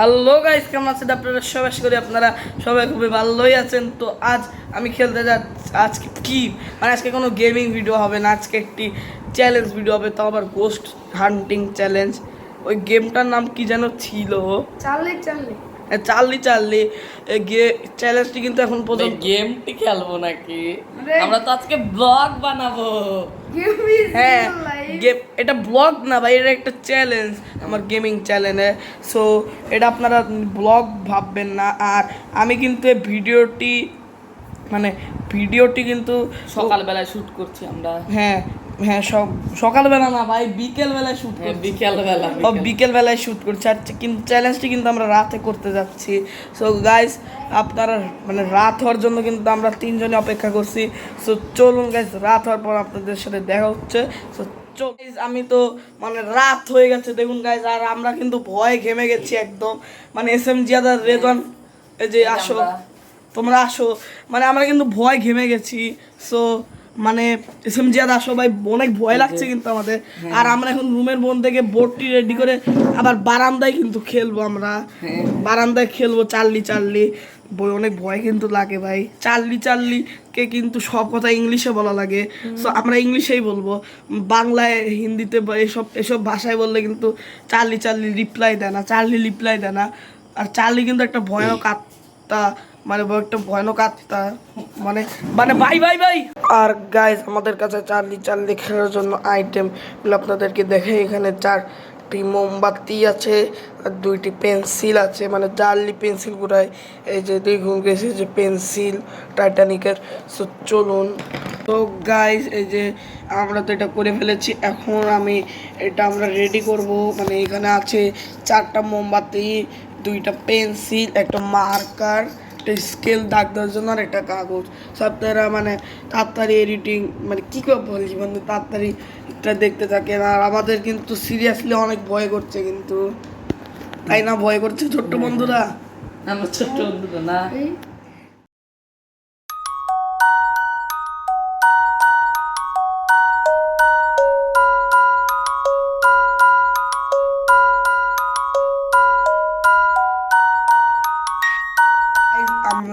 Hello guys কেমন আছেন আপনারা? সবাই করি আপনারা সবাই খুবই ভালোই আছেন। তো আজ আমি খেলতে যাচ্ছি, আজকে কি? মানে আজকে কোনো গেমিং ভিডিও হবে না, আজকে একটি চ্যালেঞ্জ ভিডিও হবে, তাও আবার গোস্ট হান্টিং চ্যালেঞ্জ ওই গেমটার নাম কি যেন ছিল? চালে চালে চার্লি চার্লি গে চ্যালেঞ্জটি কিন্তু এখন পর্যন্ত গেমটি খেলব নাকি? আমরা তো আজকে ব্লগ বানাবো। হ্যাঁ গেম এটা ব্লগ না ভাই এটা একটা চ্যালেঞ্জ আমার গেমিং চ্যালেঞ্জে সো এটা আপনারা ব্লগ ভাববেন না। আর আমি কিন্তু এই ভিডিওটি মানে ভিডিওটি কিন্তু সকালবেলায় শুট করছি আমরা। হ্যাঁ হ্যাঁ সব সকালবেলা না ভাই বিকেলবেলায় শ্যুট হ্যাঁ, করছি। বিকেলবেলা ও বিকেলবেলায় শ্যুট করছি। আর কিন্তু চ্যালেঞ্জটি কিন্তু আমরা রাতে করতে যাচ্ছি। সো গাইস আপনারা মানে রাত হওয়ার জন্য কিন্তু আমরা তিনজনে অপেক্ষা করছি। সো চলুন গাইস রাত হওয়ার পর আপনাদের সাথে দেখা হচ্ছে। সো চল আমি তো মানে রাত হয়ে গেছে। দেখুন গাইস আর আমরা কিন্তু ভয়ে ঘেমে গেছি একদম। মানে এস এম জিয়াদার রেজন এই যে আসো। তোমরা আসো। মানে আমরা কিন্তু ভয় ঘেমে গেছি। সো মানে জিয়াদ আসো ভাই অনেক ভয় লাগছে কিন্তু আমাদের। আর আমরা এখন রুমের বোন থেকে বোর্ডটি রেডি করে আবার বারান্দায় কিন্তু খেলব আমরা। হ্যাঁ। বারান্দায় খেলব চার্লি চার্লি বই অনেক ভয় কিন্তু লাগে ভাই। চার্লি চার্লি কে কিন্তু সব কথা ইংলিশে বলা লাগে। সো আমরা ইংলিশেই বলব। বাংলায় হিন্দিতে বা এসব এসব ভাষায় বললে কিন্তু চার্লি চার্লি রিপ্লাই দেয় না চার্লি রিপ্লাই দেয় না। আর চার্লি কিন্তু একটা ভয়ানক আত্মা। মানে একটা ভয়ানক আত্মা। মানে মানে ভাই ভাই ভাই। আর গাইজ আমাদের কাছে চার্লি চার্লি খেলার জন্য আইটেমগুলো আপনাদেরকে দেখে এখানে চারটি মোমবাতি আছে, আর দুইটি পেন্সিল আছে। মানে চার্লি পেন্সিল গুড়ায়। এই যে দুই ঘুম গেছে যে পেন্সিল টাইটানিকের সো চলুন। তো গাইজ এই যে আমরা তো এটা করে ফেলেছি। এখন আমি এটা আমরা রেডি করব। মানে এখানে আছে চারটা মোমবাতি, দুইটা পেন্সিল একটা মার্কার একটা স্কেল দাগ দেওয়ার জন্য আর একটা কাগজ। সো আপনারা মানে তাড়াতাড়ি এডিটিং মানে কী করে বলি মানে তাড়াতাড়ি এটা দেখতে থাকেন আর আমাদের কিন্তু সিরিয়াসলি অনেক ভয় করছে কিন্তু। তাই না? ভয় করছে ছোট্ট বন্ধুরা? আমার ছোট্ট বন্ধুরা না।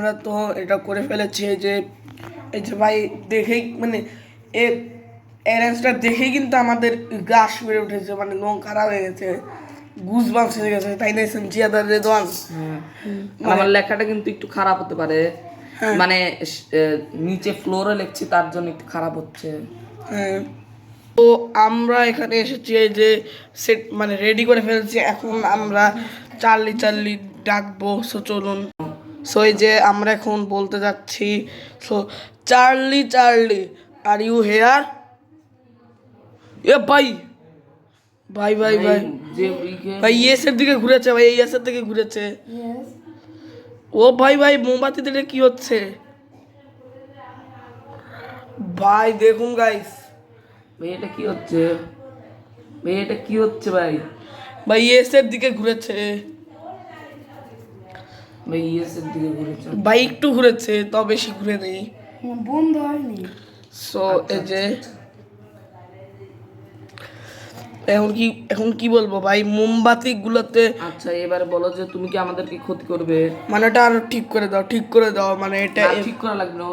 আমরা তো এটা করে ফেলেছি যে এই যে ভাই দেখেই মানে এর অ্যারেঞ্জটা দেখেই কিন্তু আমাদের গাছ বেড়ে উঠেছে মানে নখ খারাপ হয়ে গেছে গুজ বাংস হয়ে গেছে তাই না জিয়াদার রেদওয়ান। হ্যাঁ। আমার লেখাটা কিন্তু একটু খারাপ হতে পারে। হ্যাঁ। মানে নিচে ফ্লোরে লিখছি তার জন্য একটু খারাপ হচ্ছে। হ্যাঁ। তো আমরা এখানে এসেছি এই যে সেট মানে রেডি করে ফেলছি এখন আমরা চার্লি চার্লি ডাকবো সো চলুন। সো এই যে আমরা এখন বলতে যাচ্ছি so Charlie Charlie are you here এ ভাই ভাই ভাই ভাই ইয়ে- ভাই ইয়েসের দিকে ঘুরেছে ভাই ইয়েসের দিকে ঘুরেছে। ও ভাই ভাই মোমবাতি দিলে কি হচ্ছে? ভাই দেখুন গাইস ভাই এটা কি হচ্ছে? ভাই এটা কি হচ্ছে ভাই? ভাই ইয়েসের দিকে ঘুরেছে। ভাই ইয়েসের দিকে ঘুরেছে। ভাই একটু ঘুরেছে তো বেশি ঘুরে নেই বন্ধ হয়নি। সো এই যে এখন কি এখন কি বলব ভাই মোমবাতি গুলোতে আচ্ছা এবারে বলো যে তুমি কি আমাদেরকে ক্ষতি করবে? মানে এটা আরও ঠিক করে দাও ঠিক করে দাও মানে এটা ঠিক করা লাগবে না,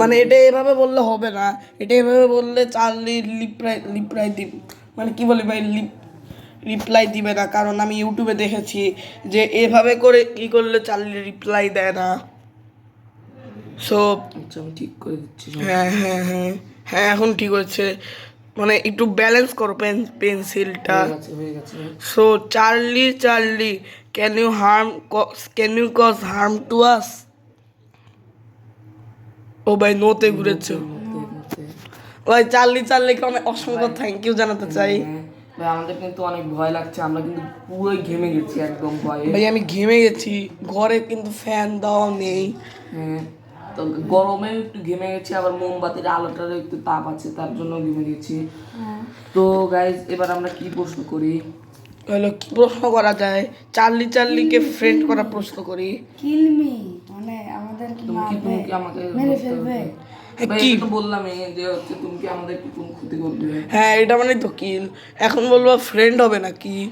মানে এটা এভাবে বললে হবে না এটা এভাবে বললে চার্লি লিপ্রাই লিপ্রাই দিব। মানে কি বলি ভাই লিপ রিপ্লাই দিবে না। কারণ আমি ইউটিউবে দেখেছি যে এভাবে করে কি করলে চার্লি রিপ্লাই দেয় না। সো আচ্ছা আমি ঠিক করে দিচ্ছি হ্যাঁ হ্যাঁ হ্যাঁ হ্যাঁ এখন ঠিক হচ্ছে মানে একটু ব্যালেন্স করো পেন পেন্সিলটা হয়ে হয়ে so Charlie Charlie can you harm can you cause harm to us ও ভাই নোতে ঘুরেছে। ভাই চার্লি চার্লিকে অনেক অসংখ্য থ্যাংক ইউ জানাতে চাই। হ্যাঁ, ভাই আমাদের কিন্তু অনেক ভয় লাগছে আমরা কিন্তু পুরোই ঘেমে গেছি একদম ভয়ে। ভাই আমি ঘেমে গেছি ঘরে কিন্তু ফ্যান দেওয়া নেই। হ্যাঁ তো গরমে একটু ঘেমে গেছি আবার মোমবাতির আলোটার একটু তাপ আছে তার জন্য ঘেমে গেছি। তো গাইজ এবার আমরা কি প্রশ্ন করি? হলো কি প্রশ্ন করা যায়? চার্লি চার্লিকে ফ্রেন্ড করা প্রশ্ন করি। Kill me? মানে আমাদের কি মারবে। তুমি কি আমাকে মেরে ফেলবে? হ্যাঁ, কি? তো বললামই যে হচ্ছে তুমি কি আমাদের কি কোনো ক্ষতি করবে হ্যাঁ। এটা মানে তো কিল এখন বলব ফ্রেন্ড হবে নাকি?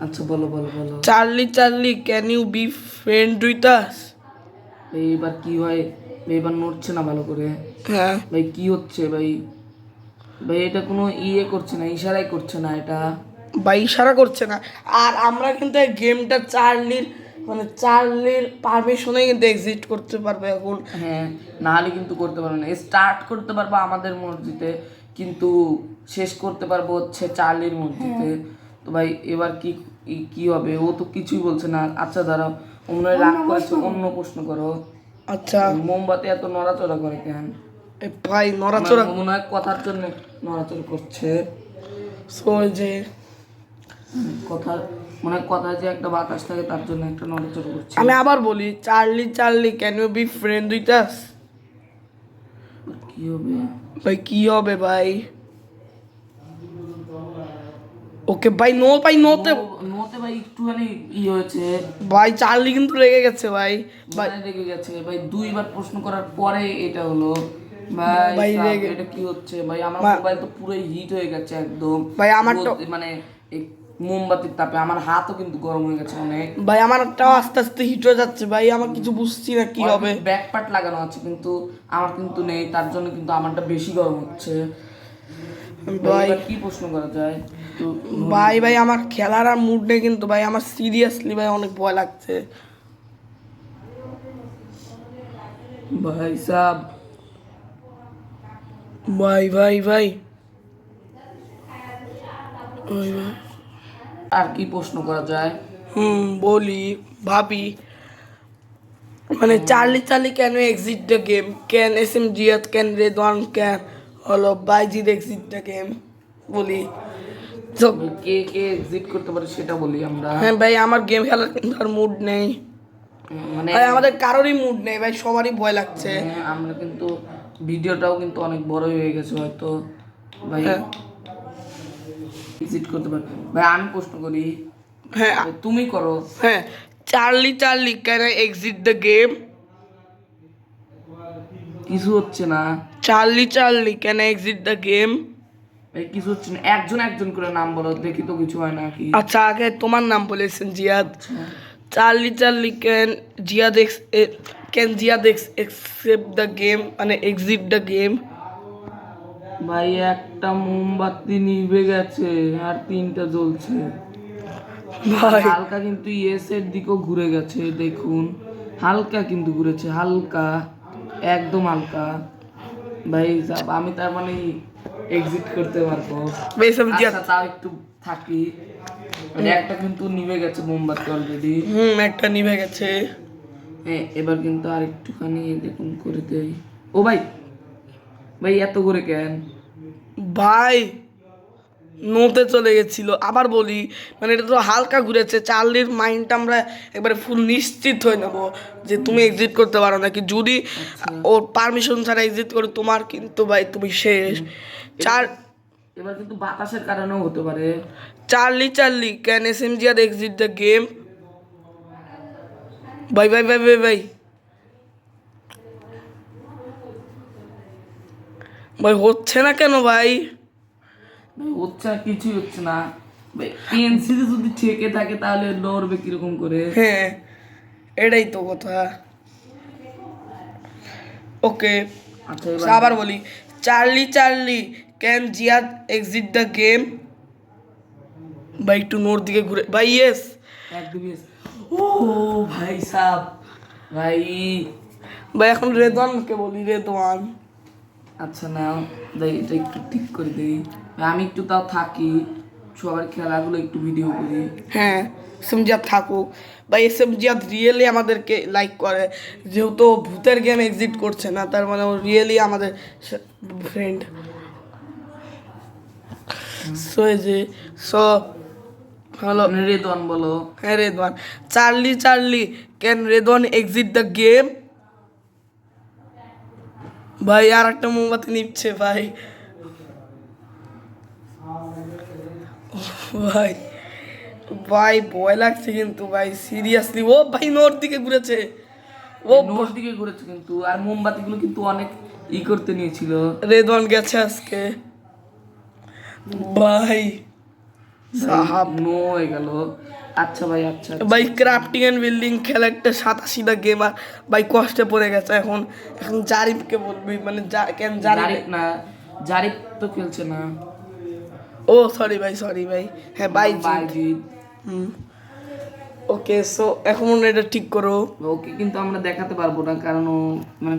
আচ্ছা বলো বলো বলো। Charlie Charlie can you be friend with us ভাই এবার কি হয়? ভাই এবার নড়ছে না ভালো করে। হ্যাঁ। ভাই কি হচ্ছে ভাই? ভাই এটা কোনো ইয়ে করছে না ইশারাই করছে না এটা। বা ইশারা করছে না। আর আমরা কিন্তু এই গেমটা চার্লির মানে চার্লির পারমিশনে কিন্তু এক্সিট করতে পারবে এখন। হ্যাঁ না হলে কিন্তু করতে পারব না। স্টার্ট করতে পারব আমাদের মসজিদে কিন্তু শেষ করতে পারব হচ্ছে চার্লির মসজিদে। তো ভাই এবার কি কি হবে? ও তো কিছুই বলছে না। আচ্ছা দাঁড়াও। হয় রাগ করেছে অন্য প্রশ্ন করো। আচ্ছা। মোমবাতি এত নড়াচড়া করে কেন? ভাই নড়াচড়া। মনে হয় কথার জন্য নড়াচড়া করছে। সো যে কথা মনে কথা যে একটা বাতাস থাকে তার জন্য একটা নড়াচড়া করছে আমি আবার বলি Charlie Charlie can you be friend with us কি হবে? ভাই কি হবে ভাই? ওকে ভাই নো ভাই নোতে নোতে ভাই একটুখানি ই হয়েছে। ভাই চার্লি কিন্তু রেগে গেছে ভাই। ভাই রেগে গেছে। ভাই দুইবার প্রশ্ন করার পরে এটা হলো। ভাই এটা কি হচ্ছে? ভাই আমার মোবাইল তো পুরো হিট হয়ে গেছে একদম। ভাই, আমার মানে মোমবাতির তাপে আমার হাতও কিন্তু গরম হয়ে গেছে অনেক ভাই আমার আমারটাও আস্তে আস্তে হিট হয়ে যাচ্ছে ভাই আমার কিছু বুঝছি না কি হবে। ব্যাক পার্ট লাগানো আছে কিন্তু আমার কিন্তু নেই তার জন্য কিন্তু আমারটা বেশি গরম হচ্ছে। ভাই কি প্রশ্ন করা যায়? তো ভাই ভাই আমার খেলার আর মুড নেই কিন্তু ভাই আমার সিরিয়াসলি ভাই অনেক ভয় লাগছে। ভাই সাব। ভাই ভাই ভাই। ভাই। আর কি প্রশ্ন করা যায়? হুম বলি ভাবি। মানে Charlie Charlie can exit the game can S M Ziyat can Redwan can হলো বাইজিদ এক্সিট দ্য গেম বলি। তো কে কে এক্সিট করতে পারে সেটা বলি আমরা। হ্যাঁ ভাই আমার গেম খেলার কিন্তু আর মুড নেই। মানে ভাই আমাদের কারোরই মুড নেই ভাই সবারই ভয় লাগছে। হ্যাঁ, আমরা কিন্তু ভিডিওটাও কিন্তু অনেক বড় হয়ে গেছে হয়তো। ভাই এক্সিট করতে পারে। ভাই আমি প্রশ্ন করি হ্যাঁ। তুমি করো। হ্যাঁ। Charlie Charlie can I exit the game কিছু হচ্ছে না। Charlie Charlie can I exit the game কিছু হচ্ছে না। একজন একজন করে নাম বলো দেখি তো কিছু হয় নাকি আচ্ছা আগে তোমার নাম বলেছেন Ziyad. Charlie Charlie can Ziyad ex can Ziyad ex except the game মানে এক্সিট দ্য গেম ভাই একটা মোমবাতি নিভে গেছে আর তিনটা জ্বলছে। ভাই। হালকা কিন্তু ইয়েস এর দিকেও ঘুরে গেছে দেখুন। হালকা কিন্তু ঘুরেছে হালকা একদম হালকা। ভাই আমি তার মানে এক্সিট করতে পারব। আচ্ছা তাও একটু থাকি। মানে একটা কিন্তু নিভে গেছে মোমবাতি অলরেডি হুম একটা নিভে গেছে। হ্যাঁ এবার কিন্তু আর একটুখানি দেখুন করে দেই। ও ভাই ভাই এত করে কেন? ভাই নোতে চলে গেছিল। আবার বলি মানে এটা তো হালকা ঘুরেছে চার্লির মাইন্ডটা আমরা একবারে ফুল নিশ্চিত হয়ে নেব যে তুমি এক্সিট করতে পারো নাকি। যদি ওর পারমিশন ছাড়া এক্সিট করে তোমার কিন্তু ভাই তুমি শেষ। চার এবার কিন্তু বাতাসের কারণেও হতে পারে। Charlie Charlie can S M Ziyar exit the game ভাই ভাই ভাই ভাই ভাই। ভাই হচ্ছে না কেন ভাই? ভাই হচ্ছে না কিছুই হচ্ছে না। ভাই পেন্সিলে যদি ঠেকে থাকে তাহলে লড়বে কীরকম করে? হ্যাঁ এটাই তো কথা। ওকে আচ্ছা আবার বলি। Charlie Charlie can Ziyad exit the game ভাই একটু নোর দিকে ঘুরে ভাই ইয়েস একদম yes। ও ভাই সাব। ভাই। ভাই এখন রেদওয়ানকে বলি রেদওয়ান আচ্ছা নাও। এটা একটু ঠিক করে দিই। আমি একটু তাও থাকি। সবার খেলাগুলো একটু ভিডিও করি। হ্যাঁ জিয়াদ থাকুক। বা এসএম জিয়াদ রিয়েলি আমাদেরকে লাইক করে। যেহেতু ভূতের গেম এক্সিট করছে না তার মানে ও রিয়েলি আমাদের ফ্রেন্ড সো এই যে সো হ্যালো রেদন বলো। হ্যাঁ Redwan Charlie Charlie can Redwan exit the game ভাই আর একটা মোমবাতি নিচ্ছে ভাই। ভাই ভাই ভয় লাগছে কিন্তু ভাই সিরিয়াসলি ও ভাই নোর দিকে ঘুরেছে। ও নোর দিকে ঘুরেছে কিন্তু আর মোমবাতিগুলো কিন্তু অনেক ই করতে নিয়েছিল। রেদওয়ান গেছে আজকে। ভাই। সাহাব। নো হয়ে গেল। আচ্ছা ভাই আচ্ছা ভাই ক্রাফটিং এন্ড বিল্ডিং খেলা একটা সাতাশিটা গেম আর ভাই কষ্টে পড়ে গেছে এখন। এখন জারিফকে বলবি মানে কেন জারিফ? না জারিফ তো খেলছে না। ও সরি ভাই সরি ভাই। হ্যাঁ ভাই বাইজিৎ হুম। ওকে সো এখন এটা ঠিক করো। ওকে কিন্তু আমরা দেখাতে পারব না কারণ ও মানে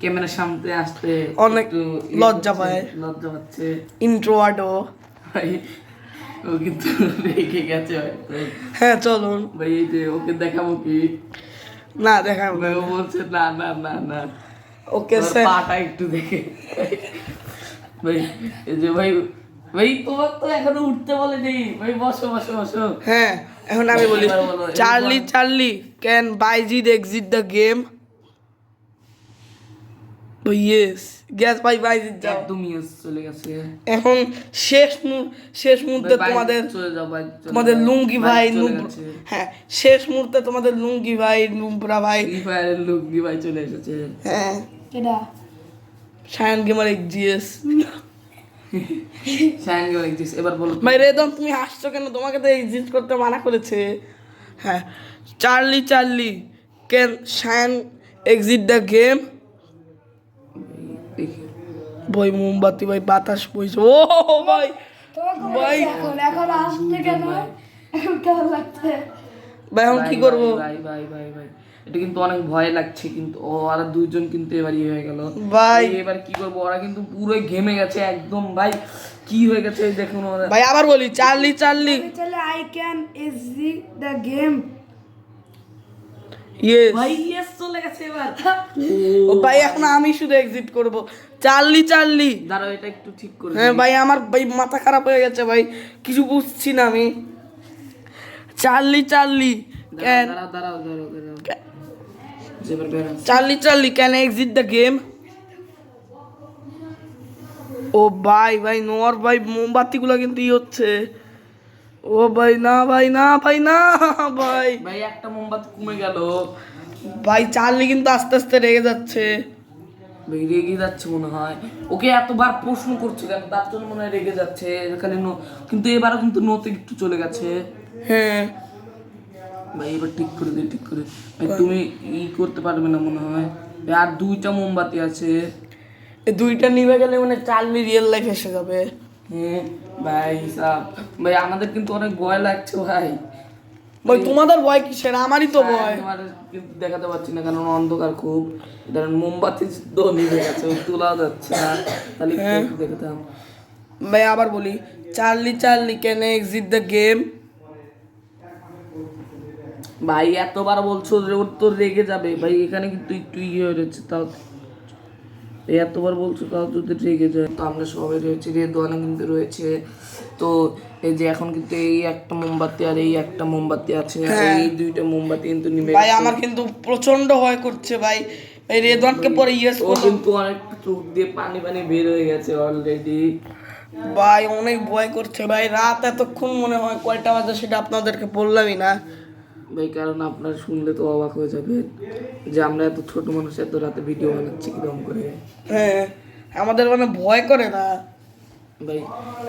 ক্যামেরার সামনে আসতে অনেক ইয়ে লজ্জা পায়। লজ্জা পাচ্ছে। ইন্ট্রোয়ার্ডো ভাই ও কিন্তু রেখে গেছে হয়তো। হ্যাঁ চলুন। ভাই এই যে ওকে দেখাবো কি? না দেখাবো না। ও বলছে না না না না। Okay sir. পাটা একটু দেখে। ভাই এই যে ভাই ভাই তোমার তো এখনও উঠতে বলেনি। ভাই বসো বসো বসো। হ্যাঁ এখন আমি বলি বলো, Charlie Charlie can Bayzid exit the game yes gas ভাই বাইজিদ যাও একদম ইয়েস চলে গেছে এখন শেষ শেষ মুহূর্তে তোমাদের চলে যাও তোমাদের লুঙ্গি ভাই হ্যাঁ শেষ মুহূর্তে তোমাদের লুঙ্গি ভাই নুমপুরা ভাই। ফ্রি ফায়ারের লুঙ্গি ভাই চলে এসেছে। হ্যাঁ। এটা। সায়ন গেমার এক্সিএস শাইন গেল একজিস এবার বলো ভাই রেদম তুমি হাসছো কেন? তোমাকে তো এক্সিট করতে মানা করেছে। হ্যাঁ। Charlie Charlie can Shayan exit the game বই মোমবাতি ভাই বাতাস বইছে। ও ভাই ভাই। এখন আসছে কেন এখন কেমন লাগছে ভাই এখন কি ভাই, করব? ভাই ভাই ভাই ভাই। এটা কিন্তু অনেক ভয় লাগছে কিন্তু ও আর দুইজন কিন্তু এবার ইয়ে হয়ে গেল। ভাই। এবার কি করব? ওরা কিন্তু পুরো ঘেমে গেছে একদম ভাই। কি হয়ে গেছে দেখুন ওরা। ভাই আবার বলি চার্লি চার্লি। চলে I can exit the game yes ভাই ইয়েস চলে গেছে এবার। ও ভাই এখন আমি শুধু এক্সিট করব। Charlie Charlie. দাঁড়াও এটা একটু ঠিক করে হ্যাঁ ভাই আমার ভাই মাথা খারাপ হয়ে গেছে ভাই কিছু বুঝছি না আমি। Charlie Charlie can Charlie Charlie exit the game ও ভাই ভাই নোয়ার ভাই মোমবাতিগুলো কিন্তু ই হচ্ছে। ও ভাই না ভাই না ভাই না ভাই। ভাই একটা মোমবাতি কমে গেল। ভাই চার্লি কিন্তু আস্তে আস্তে রেগে যাচ্ছে। ভাই রেগে যাচ্ছে মনে হয়। ওকে এতবার প্রশ্ন করছে কেন? তার জন্য মনে হয় রেগে যাচ্ছে। খালি নো কিন্তু এবারও কিন্তু নোতে একটু চলে গেছে। হ্যাঁ। ভাই এবার ঠিক করে দে ঠিক করে ভাই তুমি ই করতে পারবে না মনে হয়। আর দুইটা মোমবাতি আছে। এই দুইটা নিভে গেলে মানে চার্লি রিয়েল লাইফ এসে যাবে। হ্যাঁ। ভাই সাব। ভাই আমাদের কিন্তু অনেক ভয় লাগছে ভাই। ভাই তোমাদের ভয় কিসের? আমারই তো ভয়। তোমার কিন্তু দেখাতে পারছি না কারণ অন্ধকার খুব। ধরেন মোমবাতি তো নিভে গেছে তোলা যাচ্ছে না। তাহলে একটু দেখাতাম ভাই আবার বলি Charlie Charlie can exit the game ভাই এতবার বলছো যে ওর তো রেগে যাবে। ভাই এখানে কিন্তু একটু ইয়ে হয়ে রয়েছে তাও এতবার বলছো তাও যদি রেগে যায় তো আমরা সবাই রয়েছে রেদওয়ানা কিন্তু রয়েছে তো এই যে এখন কিন্তু এই একটা মোমবাতি আর এই একটা মোমবাতি আছে হ্যাঁ। এই দুইটা মোমবাতি কিন্তু নিবে ভাই আমার কিন্তু প্রচণ্ড ভয় করছে ভাই। এই রেদওয়ানকে পরে ইয়েস ও কিন্তু অনেক চোখ দিয়ে পানি পানি বের হয়ে গেছে অলরেডি ভাই অনেক ভয় করছে ভাই। রাত এতক্ষণ মনে হয় কয়টা বাজে সেটা আপনাদেরকে বললামই না। ভাই কারণ আপনার শুনলে তো অবাক হয়ে যাবে যে আমরা এত ছোট মানুষ এত রাতে ভিডিও বানাচ্ছি কীরকম করে? হ্যাঁ আমাদের মানে ভয় করে না। ভাই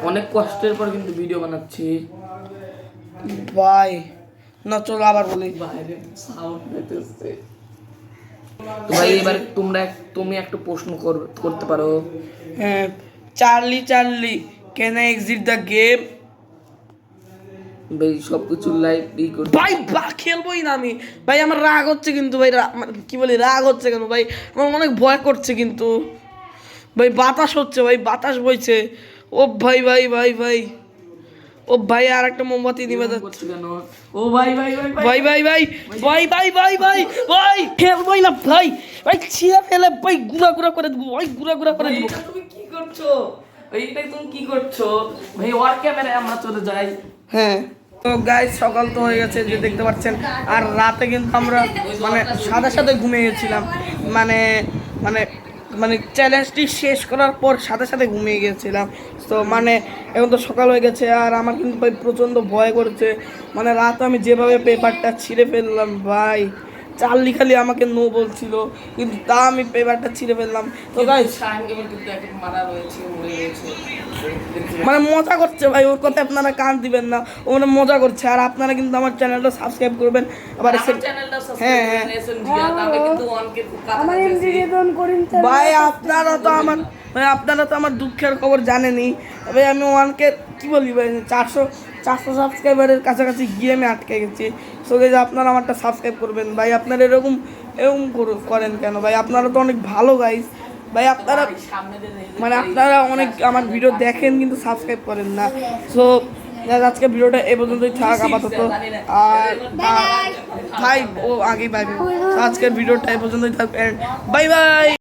অনেক কষ্টের পর কিন্তু ভিডিও বানাচ্ছি। ভাই না চলো আবার বলি। বাইরে সাউন্ড পেতেছে তো ভাই এবার তোমরা তুমি একটা প্রশ্ন কর- করতে পারো। হ্যাঁ Charlie Charlie can exit the game ভাই সব কিছু লাইভ ই কর ভাই বা খেলবোই না আমি ভাই আমার রাগ হচ্ছে কিন্তু ভাই মানে কি বলি রাগ হচ্ছে কেন ভাই আমার অনেক ভয় করছে কিন্তু ভাই বাতাস হচ্ছে ভাই বাতাস বইছে ও ভাই ভাই ভাই ভাই ও ভাই আর একটা মোমবাতি নিবে যাচ্ছে কেন ও ভাই ভাই ভাই ভাই ভাই ভাই ভাই ভাই ভাই ভাই ভাই খেলবোই না ভাই ভাই ছিঁড়ে ফেলে ভাই গুড়া গুড়া করে দেবো ভাই গুড়া গুড়া করে দেবো তুমি কি করছ ভাই এটা তুমি কি করছ ভাই ওর ক্যামেরায় আমরা চলে যাই হ্যাঁ তো গাইজ সকাল তো হয়ে গেছে, যে দেখতে পাচ্ছেন। আর রাতে কিন্তু আমরা মানে সাথে সাথে ঘুমিয়ে গেছিলাম। মানে মানে মানে চ্যালেঞ্জটি শেষ করার পর সাথে সাথে ঘুমিয়ে গেছিলাম। তো মানে এখন তো সকাল হয়ে গেছে, আর আমার কিন্তু ভাই প্রচণ্ড ভয় করছে। মানে রাতে আমি যেভাবে পেপারটা ছিঁড়ে ফেললাম, ভাই। চার্লি খালি আমাকে নো বলছিল। কিন্তু তা আমি পেপারটা ছিঁড়ে ফেললাম। তো রয়েছে মানে মজা করছে ভাই ওর কথা আপনারা কান দিবেন না। ও মানে মজা করছে। আর আপনারা কিন্তু আমার চ্যানেলটা সাবস্ক্রাইব করবেন। আবার হ্যাঁ, সাবস্ক্রাইব হ্যাঁ। ভাই আপনারা তো আমার ভাই আপনারা তো আমার দুঃখের খবর জানেনই। ভাই আমি ওয়ানকে কি বলি ভাই চারশো চারশো সাবস্ক্রাইবারের কাছাকাছি গিয়ে আমি আটকে গেছি। সো যে আপনারা আমারটা সাবস্ক্রাইব করবেন। ভাই আপনারা এরকম এরকম করু- করেন কেন? ভাই আপনারা তো অনেক ভালো গাইস ভাই আপনারা মানে আপনারা অনেক আমার ভিডিও দেখেন কিন্তু সাবস্ক্রাইব করেন না। সো আজকে ভিডিওটা এ পর্যন্তই থাক আপাতত। আর ভাই ও আগেই বাই আজকের ভিডিওটা এ পর্যন্তই থাক বাই বাই